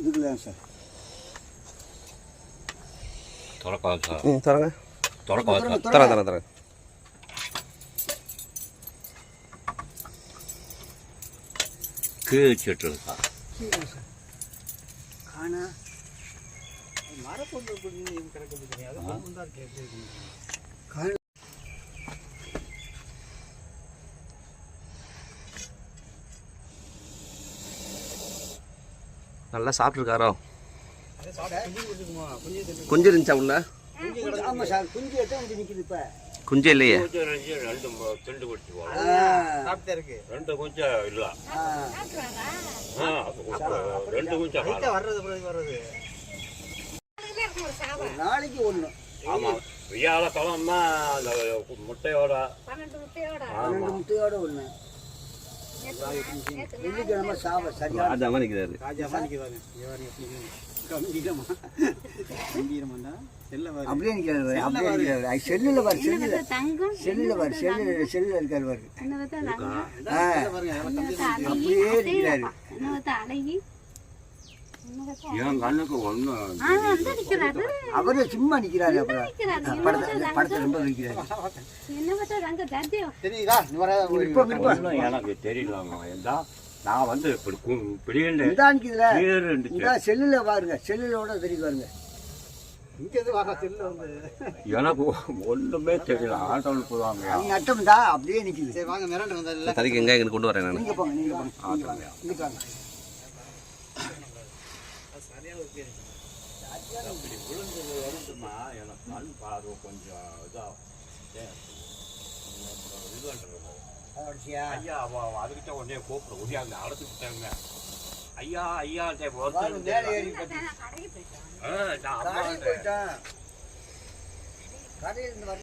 இதுக்குதான் சார் தொடக்கம் சார் ம் தரங்க தொடக்கம் சார் தரேன் தரேன் தரேன் கீழே செட்டு சார் காணா காண நல்லா சாப்பிட்ருக்காரோ குஞ்சு இருந்துச்சா உள்ள ஆமா சார் குஞ்சு எட்ட வந்து நிக்குது இப்ப குஞ்சு இல்லையே கொஞ்சம் ரெண்டு ரெண்டு ம- திண்டு குடிச்சு போகலாம் ஆ, ரெண்டு கொஞ்சம் இல்ல ஆ. ஆ, ரெண்டு கொஞ்சம் காணும். ஒரு நாளைக்கு ஒண்ணு ஆமா வியாழக்கிழமை அந்த முட்டையோட ரெண்டு ஆமா முட்டையோட ஒண்ணு வெள்ளிக்கிழமை சாப்பிட சரியான அது அவன் நிற்கிறாரு அப்படியே நிக்கிறாரு பாரு, அப்படியே நிக்கிறாரு ஐ, செல்லுல பாரு செல்லுல தங்கம் செல்லுல பாரு செல்லுல செல்லுல பார்த்தா அழகி அப்படியே என்ன பார்த்தா அழகி என்ன பார்த்தா என் கண்ணுக்கு ஒண்ணு அவரு சும்மா நிக்கிறாரு அப்புறம் படத்தை படத்தை ரொம்ப எனக்கு தெரியலங்க நான் வந்து இப்படி இந்த செல்லுல பாருங்க. செல்லுலோட தெரியுது பாருங்க. எனக்கு ஒண்ணுமே தெரியல. ஆட்டோவில் போவாங்க நீங்க அட்டம் தான் அப்படியே நிக்குது. தறிக்கு எங்கே எங்கே கொண்டு வரேன் நான். அப்படி விழுந்தது வருதுமா எனக்கு கண் பார்வை கொஞ்சம் இதாகும். இதுன்றது? ஐயா அதுக்கிட்ட உடனே கூப்பிடு. ஒடியாங்க அடைச்சுக்கிட்டாங்க ஐயா ஐயா. நான் அம்மா